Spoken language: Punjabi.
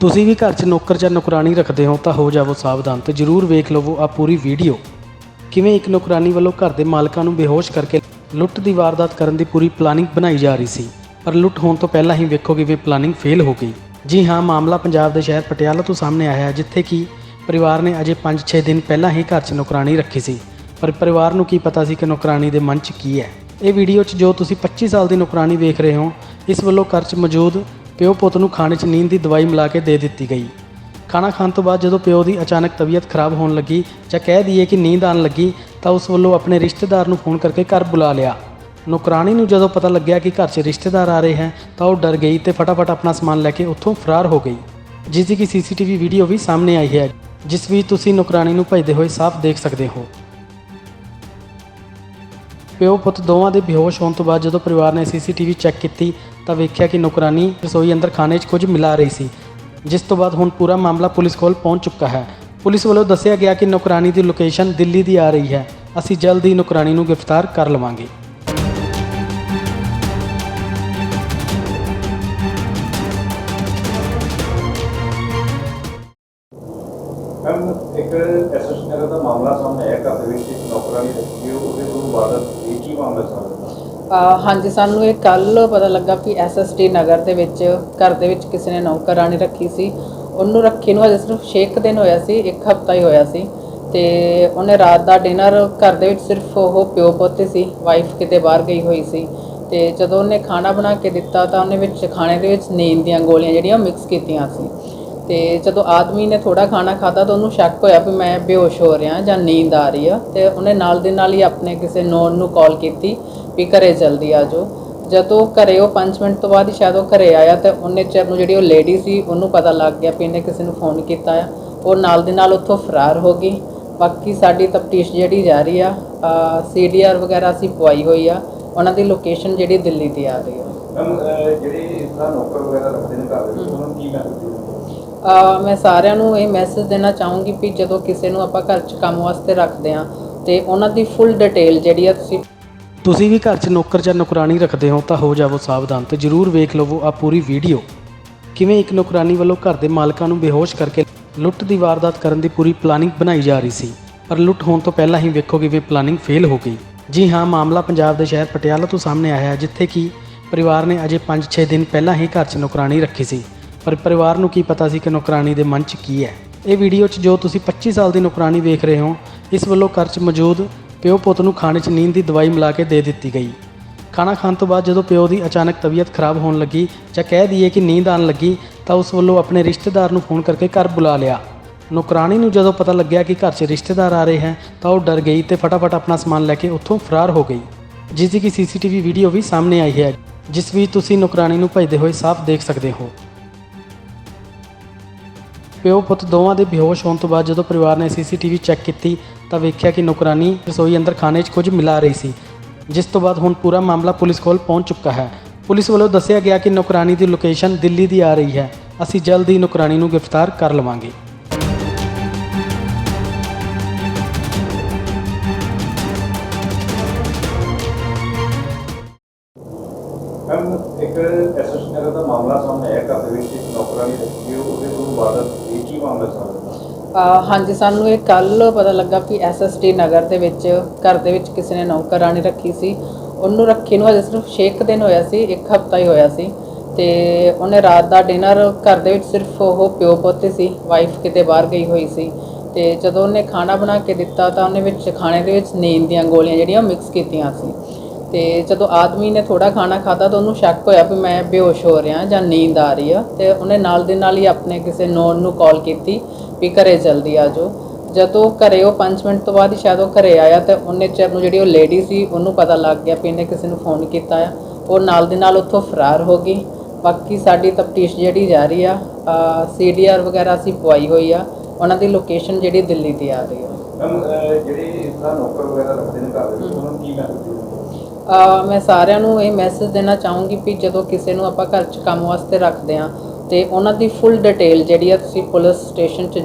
ਤੁਸੀਂ ਵੀ ਘਰ 'ਚ ਨੌਕਰ ਜਾਂ ਨੌਕਰਾਨੀ ਰੱਖਦੇ ਹੋ ਤਾਂ ਹੋ ਜਾਵੋ ਸਾਵਧਾਨ ਤੇ ਜਰੂਰ ਵੇਖ ਲਵੋ ਆ ਪੂਰੀ ਵੀਡੀਓ। ਕਿਵੇਂ ਇੱਕ ਨੌਕਰਾਨੀ ਵੱਲੋਂ ਘਰ ਦੇ ਮਾਲਕਾਂ ਨੂੰ ਬੇਹੋਸ਼ ਕਰਕੇ ਲੁੱਟ ਦੀ ਵਾਰਦਾਤ ਕਰਨ ਦੀ ਪੂਰੀ ਪਲਾਨਿੰਗ ਬਣਾਈ ਜਾ ਰਹੀ ਸੀ। ਪਰ ਲੁੱਟ ਹੋਣ ਤੋਂ ਪਹਿਲਾਂ ਹੀ ਵੇਖੋ ਕਿ ਇਹ ਪਲਾਨਿੰਗ ਫੇਲ ਹੋ ਗਈ। ਜੀ ਹਾਂ, ਮਾਮਲਾ ਪੰਜਾਬ ਦੇ ਸ਼ਹਿਰ ਪਟਿਆਲਾ ਤੋਂ ਸਾਹਮਣੇ ਆਇਆ ਹੈ, ਜਿੱਥੇ ਕਿ ਪਰਿਵਾਰ ਨੇ ਅਜੇ 5-6 ਦਿਨ ਪਹਿਲਾਂ ਹੀ ਘਰ 'ਚ ਨੌਕਰਾਨੀ ਰੱਖੀ ਸੀ। ਪਰ ਪਰਿਵਾਰ ਨੂੰ ਕੀ ਪਤਾ ਸੀ ਕਿ ਨੌਕਰਾਨੀ ਦੇ ਮਨ 'ਚ ਕੀ ਹੈ। ਇਹ ਵੀਡੀਓ 'ਚ ਜੋ ਤੁਸੀਂ 25 ਸਾਲ ਦੀ ਨੌਕਰਾਨੀ ਵੇਖ ਰਹੇ ਹੋ, ਇਸ ਵੱਲੋਂ ਘਰ 'ਚ ਮੌਜੂਦ ਪਿਓ ਪੁੱਤ ਨੂੰ ਖਾਣੇ 'ਚ ਨੀਂਦ ਦੀ ਦਵਾਈ ਮਿਲਾ ਕੇ ਦੇ ਦਿੱਤੀ ਗਈ। ਖਾਣਾ ਖਾਣ ਤੋਂ ਬਾਅਦ ਜਦੋਂ ਪਿਓ ਦੀ ਅਚਾਨਕ ਤਬੀਅਤ ਖਰਾਬ ਹੋਣ ਲੱਗੀ ਜਾਂ ਕਹਿ ਦਈਏ ਕਿ ਨੀਂਦ ਆਉਣ ਲੱਗੀ, ਤਾਂ ਉਸ ਵੱਲੋਂ ਆਪਣੇ ਰਿਸ਼ਤੇਦਾਰ ਨੂੰ ਫੋਨ ਕਰਕੇ ਘਰ ਬੁਲਾ ਲਿਆ। ਨੌਕਰਾਣੀ ਨੂੰ ਜਦੋਂ ਪਤਾ ਲੱਗਿਆ ਕਿ ਘਰ 'ਚ ਰਿਸ਼ਤੇਦਾਰ ਆ ਰਹੇ ਹੈ, ਤਾਂ ਉਹ ਡਰ ਗਈ ਤੇ ਫਟਾਫਟ ਆਪਣਾ ਸਮਾਨ ਲੈ ਕੇ ਉੱਥੋਂ ਫਰਾਰ ਹੋ ਗਈ। ਜਿਸ ਦੀ ਕਿ ਸੀਸੀਟੀਵੀ ਵੀਡੀਓ ਵੀ ਸਾਹਮਣੇ ਆਈ ਹੈ, ਜਿਸ ਵਿੱਚ ਤੁਸੀਂ ਨੌਕਰਾਣੀ ਨੂੰ ਭਜਦੇ ਹੋਏ ਸਾਫ਼ ਦੇਖ ਸਕਦੇ ਹੋ। ਪਿਓ ਪੁੱਤ ਦੋਵਾਂ ਦੇ ਬੇਹੋਸ਼ ਹੋਣ ਤੋਂ ਬਾਅਦ ਜਦੋਂ ਪਰਿਵਾਰ ਨੇ ਸੀਸੀਟੀਵੀ ਚੈੱਕ ਕੀਤੀ ਤਾਂ ਵੇਖਿਆ ਕਿ ਨੌਕਰਾਨੀ ਰਸੋਈ ਅੰਦਰ ਖਾਣੇ 'ਚ ਕੁਝ ਮਿਲਾ ਰਹੀ ਸੀ ਜਿਸ ਤੋਂ ਬਾਅਦ ਹੁਣ ਪੂਰਾ ਮਾਮਲਾ ਪੁਲਿਸ ਕੋਲ ਪਹੁੰਚ ਚੁੱਕਾ ਹੈ। ਪੁਲਿਸ ਵੱਲੋਂ ਦੱਸਿਆ ਗਿਆ ਕਿ ਨੌਕਰਾਨੀ ਦੀ ਲੋਕੇਸ਼ਨ ਦਿੱਲੀ ਦੀ ਆ ਰਹੀ ਹੈ। ਅਸੀਂ ਜਲਦ ਹੀ ਨੌਕਰਾਨੀ ਨੂੰ ਗ੍ਰਿਫਤਾਰ ਕਰ ਲਵਾਂਗੇ। ਮੈਮ ਇੱਕ ਐਸੋਸੀਏਸ਼ਨ ਦਾ ਮਾਮਲਾ ਸਾਹਮਣੇ ਆਇਆ ਘਰ ਦੇ ਵਿੱਚ ਇੱਕ ਨੌਕਰਾਨੀ ਰੱਖੀ ਉਹਦੇ ਤੋਂ ਬਾਅਦ ਇਹ ਕੀ ਮਾਮਲਾ ਸਾਹਮਣੇ ਅ, ਹਾਂਜੀ, ਸਾਨੂੰ ਇਹ ਕੱਲ ਪਤਾ ਲੱਗਾ ਕਿ ਐਸਐਸਟੀ ਨਗਰ ਦੇ ਵਿੱਚ, ਘਰ ਦੇ ਵਿੱਚ ਕਿਸੇ ਨੇ ਨੌਕਰਾਨੀ ਰੱਖੀ ਸੀ। ਉਹਨੂੰ ਰੱਖੀ ਨੂੰ ਅਜੇ ਸਿਰਫ 6 ਦਿਨ ਹੋਇਆ ਸੀ, ਇੱਕ ਹਫਤਾ ਹੀ ਹੋਇਆ ਸੀ। ਤੇ ਉਹਨੇ ਰਾਤ ਦਾ ਡਿਨਰ ਘਰ ਦੇ ਵਿੱਚ ਸਿਰਫ ਉਹ ਪਿਓ ਪੋਤੇ ਸੀ, ਵਾਈਫ ਕਿਤੇ ਬਾਹਰ ਗਈ ਹੋਈ ਸੀ। ਤੇ ਜਦੋਂ ਉਹਨੇ ਖਾਣਾ ਬਣਾ ਕੇ ਦਿੱਤਾ ਤਾਂ ਉਹਨੇ ਵਿੱਚ ਖਾਣੇ ਦੇ ਵਿੱਚ ਨੀਂਦ ਦੀਆਂ ਗੋਲੀਆਂ ਜਿਹੜੀਆਂ ਮਿਕਸ ਕੀਤੀਆਂ ਸੀ। ਤੇ ਜਦੋਂ ਆਦਮੀ ਨੇ ਥੋੜਾ ਖਾਣਾ ਖਾਦਾ ਤਾਂ ਉਹਨੂੰ ਸ਼ੱਕ ਹੋਇਆ ਵੀ ਮੈਂ ਬੇਹੋਸ਼ ਹੋ ਰਿਹਾ ਜਾਂ ਨੀਂਦ ਆ ਰਹੀ ਆ। ਤੇ ਉਹਨੇ ਨਾਲ ਦੇ ਨਾਲ ਹੀ ਆਪਣੇ ਕਿਸੇ ਨੋਨ ਨੂੰ ਕਾਲ ਕੀਤੀ ਵੀ ਘਰੇ ਜਲਦੀ ਆ ਜਾਓ। ਜਦੋਂ ਘਰੇ ਉਹ 5 ਮਿੰਟ ਤੋਂ ਬਾਅਦ ਹੀ ਸ਼ਾਇਦ ਉਹ ਘਰੇ ਆਇਆ ਤੇ ਉਹਨੇ ਚਿਰ ਨੂੰ ਜਿਹੜੀ ਉਹ ਲੇਡੀ ਸੀ ਉਹਨੂੰ ਪਤਾ ਲੱਗ ਗਿਆ ਵੀ ਇਹਨੇ ਕਿਸੇ ਨੂੰ ਫੋਨ ਕੀਤਾ ਆ। ਉਹ ਨਾਲ ਦੇ ਨਾਲ ਉੱਥੋਂ ਫਰਾਰ ਹੋ ਗਈ। ਬਾਕੀ ਸਾਡੀ ਤਫਤੀਸ਼ ਜਿਹੜੀ ਜਾਰੀ ਆ ਸੀਡੀਆਰ ਵਗੈਰਾ ਅਸੀਂ ਪਵਾਈ ਹੋਈ ਆ। ਉਹਨਾਂ ਦੀ ਲੋਕੇਸ਼ਨ ਜਿਹੜੀ ਦਿੱਲੀ ਦੀ ਆ ਰਹੀ ਆ। ਮੈਮ ਜਿਹੜੇ ਇਸ ਤਰ੍ਹਾਂ ਨੌਕਰ ਵਗੈਰਾ ਰੱਖਦੇ ਨੇ ਘਰ ਦੇ ਵਿੱਚ ਉਹਨਾਂ ਨੂੰ ਕੀ ਮੈਸੇਜ ਦਿੰਦੇ ਅਹ ਮੈਂ ਸਾਰਿਆਂ ਨੂੰ ਇਹ ਮੈਸੇਜ ਦੇਣਾ ਚਾਹੂੰਗੀ ਵੀ ਜਦੋਂ ਕਿਸੇ ਨੂੰ ਆਪਾਂ ਘਰ 'ਚ ਕੰਮ ਵਾਸਤੇ ਰੱਖਦੇ ਆ ਤੇ ਉਹਨਾਂ ਦੀ ਫੁੱਲ ਡਿਟੇਲ ਜਿਹੜੀ ਆ ਤੁਸੀਂ ਤੁਸੀਂ ਵੀ ਘਰ 'ਚ ਨੌਕਰ ਜਾਂ ਨੌਕਰਾਨੀ ਰੱਖਦੇ ਹੋ ਤਾਂ ਹੋ ਜਾਵੋ ਸਾਵਧਾਨ ਤੇ ਜਰੂਰ ਵੇਖ ਲਵੋ ਆ ਪੂਰੀ ਵੀਡੀਓ। ਕਿਵੇਂ ਇੱਕ ਨੌਕਰਾਨੀ ਵੱਲੋਂ ਘਰ ਦੇ ਮਾਲਕਾਂ ਨੂੰ ਬੇਹੋਸ਼ ਕਰਕੇ ਲੁੱਟ ਦੀ ਵਾਰਦਾਤ ਕਰਨ ਦੀ ਪੂਰੀ ਪਲਾਨਿੰਗ ਬਣਾਈ ਜਾ ਰਹੀ ਸੀ। ਪਰ ਲੁੱਟ ਹੋਣ ਤੋਂ ਪਹਿਲਾਂ ਹੀ ਵੇਖੋ ਕਿ ਵੀ ਪਲਾਨਿੰਗ ਫੇਲ ਹੋ ਗਈ। ਜੀ ਹਾਂ, ਮਾਮਲਾ ਪੰਜਾਬ ਦੇ ਸ਼ਹਿਰ ਪਟਿਆਲਾ ਤੋਂ ਸਾਹਮਣੇ ਆਇਆ ਹੈ, ਜਿੱਥੇ ਕਿ ਪਰਿਵਾਰ ਨੇ ਅਜੇ 5-6 ਦਿਨ ਪਹਿਲਾਂ ਹੀ ਘਰ 'ਚ ਨੌਕਰਾਨੀ ਰੱਖੀ ਸੀ। ਪਰ ਪਰਿਵਾਰ ਨੂੰ ਕੀ ਪਤਾ ਸੀ ਕਿ ਨੌਕਰਾਨੀ ਦੇ ਮਨ 'ਚ ਕੀ ਹੈ। ਇਹ ਵੀਡੀਓ 'ਚ ਜੋ ਤੁਸੀਂ 25 ਸਾਲ ਦੀ ਨੌਕਰਾਨੀ ਵੇਖ ਰਹੇ ਹੋ, ਇਸ ਵੱਲੋਂ ਘਰ 'ਚ ਮੌਜੂਦ ਪਿਓ ਪੁੱਤ ਨੂੰ ਖਾਣੇ 'ਚ ਨੀਂਦ ਦੀ ਦਵਾਈ ਮਿਲਾ ਕੇ ਦੇ ਦਿੱਤੀ ਗਈ। ਖਾਣਾ ਖਾਣ ਤੋਂ ਬਾਅਦ ਜਦੋਂ ਪਿਓ ਦੀ ਅਚਾਨਕ ਤਬੀਅਤ ਖਰਾਬ ਹੋਣ ਲੱਗੀ ਜਾਂ ਕਹਿ ਦਈਏ ਕਿ ਨੀਂਦ ਆਉਣ ਲੱਗੀ, ਤਾਂ ਉਸ ਵੱਲੋਂ ਆਪਣੇ ਰਿਸ਼ਤੇਦਾਰ ਨੂੰ ਫੋਨ ਕਰਕੇ ਘਰ ਬੁਲਾ ਲਿਆ। ਨੌਕਰਾਣੀ ਨੂੰ ਜਦੋਂ ਪਤਾ ਲੱਗਿਆ ਕਿ ਘਰ 'ਚ ਰਿਸ਼ਤੇਦਾਰ ਆ ਰਹੇ ਹੈ ਤਾਂ ਉਹ ਡਰ ਗਈ ਤੇ ਫਟਾਫਟ ਆਪਣਾ ਸਮਾਨ ਲੈ ਕੇ ਉੱਥੋਂ ਫਰਾਰ ਹੋ ਗਈ। ਜਿਸ ਦੀ ਕਿ ਸੀਸੀਟੀਵੀ ਵੀਡੀਓ ਵੀ ਸਾਹਮਣੇ ਆਈ ਹੈ, ਜਿਸ ਵਿੱਚ ਤੁਸੀਂ ਨੌਕਰਾਣੀ ਨੂੰ ਭਜਦੇ ਹੋਏ ਸਾਫ਼ ਦੇਖ ਸਕਦੇ ਹੋ। ਪਿਓ ਪੁੱਤ ਦੋਵਾਂ ਦੇ ਬੇਹੋਸ਼ ਹੋਣ ਤੋਂ ਬਾਅਦ ਜਦੋਂ ਪਰਿਵਾਰ ਨੇ ਸੀਸੀਟੀਵੀ ਚੈੱਕ ਕੀਤੀ ਤਾਂ ਵੇਖਿਆ ਕਿ ਨੌਕਰਾਨੀ ਰਸੋਈ ਅੰਦਰ ਖਾਣੇ 'ਚ ਕੁਝ ਮਿਲਾ ਰਹੀ ਸੀ ਜਿਸ ਤੋਂ ਬਾਅਦ ਹੁਣ ਪੂਰਾ ਮਾਮਲਾ ਪੁਲਿਸ ਕੋਲ ਪਹੁੰਚ ਚੁੱਕਾ ਹੈ। ਪੁਲਿਸ ਵੱਲੋਂ ਦੱਸਿਆ ਗਿਆ ਕਿ ਨੌਕਰਾਨੀ ਦੀ ਲੋਕੇਸ਼ਨ ਦਿੱਲੀ ਦੀ ਆ ਰਹੀ ਹੈ। ਅਸੀਂ ਜਲਦ ਹੀ ਨੌਕਰਾਨੀ ਨੂੰ ਗ੍ਰਿਫਤਾਰ ਕਰ ਲਵਾਂਗੇ। ਮੈਮ ਇੱਕ ਐਸੋਸੀਏਸ਼ਨ ਨਗਰ ਦਾ ਮਾਮਲਾ ਸਾਹਮਣੇ ਆਇਆ ਘਰ ਦੇ ਵਿੱਚ ਇੱਕ ਨੌਕਰਾਨੀ ਰੱਖੀ ਉਹਦੇ ਤੋਂ ਬਾਅਦ ਇਹ ਕੀ ਮਾਮਲਾ ਸਾਹਮਣੇ ਅ, ਹਾਂਜੀ, ਸਾਨੂੰ ਇਹ ਕੱਲ ਪਤਾ ਲੱਗਾ ਕਿ ਐਸਐਸਟੀ ਨਗਰ ਦੇ ਵਿੱਚ, ਘਰ ਦੇ ਵਿੱਚ ਕਿਸੇ ਨੇ ਨੌਕਰਾਨੀ ਰੱਖੀ ਸੀ। ਉਹਨੂੰ ਰੱਖੀ ਨੂੰ ਅਜੇ ਸਿਰਫ 6 ਦਿਨ ਹੋਇਆ ਸੀ, ਇੱਕ ਹਫਤਾ ਹੀ ਹੋਇਆ ਸੀ। ਤੇ ਉਹਨੇ ਰਾਤ ਦਾ ਡਿਨਰ ਘਰ ਦੇ ਵਿੱਚ ਸਿਰਫ ਉਹ ਪਿਓ ਪੋਤੇ ਸੀ, ਵਾਈਫ ਕਿਤੇ ਬਾਹਰ ਗਈ ਹੋਈ ਸੀ। ਤੇ ਜਦੋਂ ਉਹਨੇ ਖਾਣਾ ਬਣਾ ਕੇ ਦਿੱਤਾ ਤਾਂ ਉਹਨੇ ਵਿੱਚ ਖਾਣੇ ਦੇ ਵਿੱਚ ਨੀਂਦ ਦੀਆਂ ਗੋਲੀਆਂ ਜਿਹੜੀਆਂ ਮਿਕਸ ਕੀਤੀਆਂ ਸੀ। ਤੇ ਜਦੋਂ ਆਦਮੀ ਨੇ ਥੋੜਾ ਖਾਣਾ ਖਾਦਾ ਤਾਂ ਉਹਨੂੰ ਸ਼ੱਕ ਹੋਇਆ ਵੀ ਮੈਂ ਬੇਹੋਸ਼ ਹੋ ਰਿਹਾ ਜਾਂ ਨੀਂਦ ਆ ਰਹੀ ਆ। ਤੇ ਉਹਨੇ ਨਾਲ ਦੇ ਨਾਲ ਹੀ ਆਪਣੇ ਕਿਸੇ ਨੋਨ ਨੂੰ ਕਾਲ ਕੀਤੀ ਵੀ ਘਰੇ ਜਲਦੀ ਆ ਜਾਓ। ਜਦੋਂ ਘਰੇ ਉਹ 5 ਮਿੰਟ ਤੋਂ ਬਾਅਦ ਹੀ ਸ਼ਾਇਦ ਉਹ ਘਰੇ ਆਇਆ ਤੇ ਉਹਨੇ ਚਿਰ ਨੂੰ ਜਿਹੜੀ ਉਹ ਲੇਡੀ ਸੀ ਉਹਨੂੰ ਪਤਾ ਲੱਗ ਗਿਆ ਵੀ ਇਹਨੇ ਕਿਸੇ ਨੂੰ ਫੋਨ ਕੀਤਾ ਆ। ਉਹ ਨਾਲ ਦੇ ਨਾਲ ਉੱਥੋਂ ਫਰਾਰ ਹੋ ਗਈ। ਬਾਕੀ ਸਾਡੀ ਤਫਤੀਸ਼ ਜਿਹੜੀ ਜਾਰੀ ਆ ਸੀਡੀਆਰ ਵਗੈਰਾ ਅਸੀਂ ਪਵਾਈ ਹੋਈ ਆ। ਉਹਨਾਂ ਦੀ ਲੋਕੇਸ਼ਨ ਜਿਹੜੀ ਦਿੱਲੀ ਦੀ ਆ ਰਹੀ ਆ। ਮੈਮ ਜਿਹੜੇ ਇਸ ਤਰ੍ਹਾਂ ਨੌਕਰ ਵਗੈਰਾ ਰੱਖਦੇ ਨੇ ਘਰ ਦੇ ਵਿੱਚ ਉਹਨਾਂ ਨੂੰ ਕੀ ਮੈਸੇਜ ਦਿੰਦੇ ਅ, ਮੈਂ ਸਾਰਿਆਂ ਨੂੰ ਇਹ ਮੈਸੇਜ ਦੇਣਾ ਚਾਹੂੰਗੀ ਵੀ ਜਦੋਂ ਕਿਸੇ ਨੂੰ ਆਪਾਂ ਘਰ 'ਚ ਕੰਮ ਵਾਸਤੇ ਰੱਖਦੇ ਆ ਤੇ ਉਹਨਾਂ ਦੀ ਫੁੱਲ ਡਿਟੇਲ ਜਿਹੜੀ ਆ ਤੁਸੀਂ ਪੁਲਿਸ ਸਟੇਸ਼ਨ 'ਚ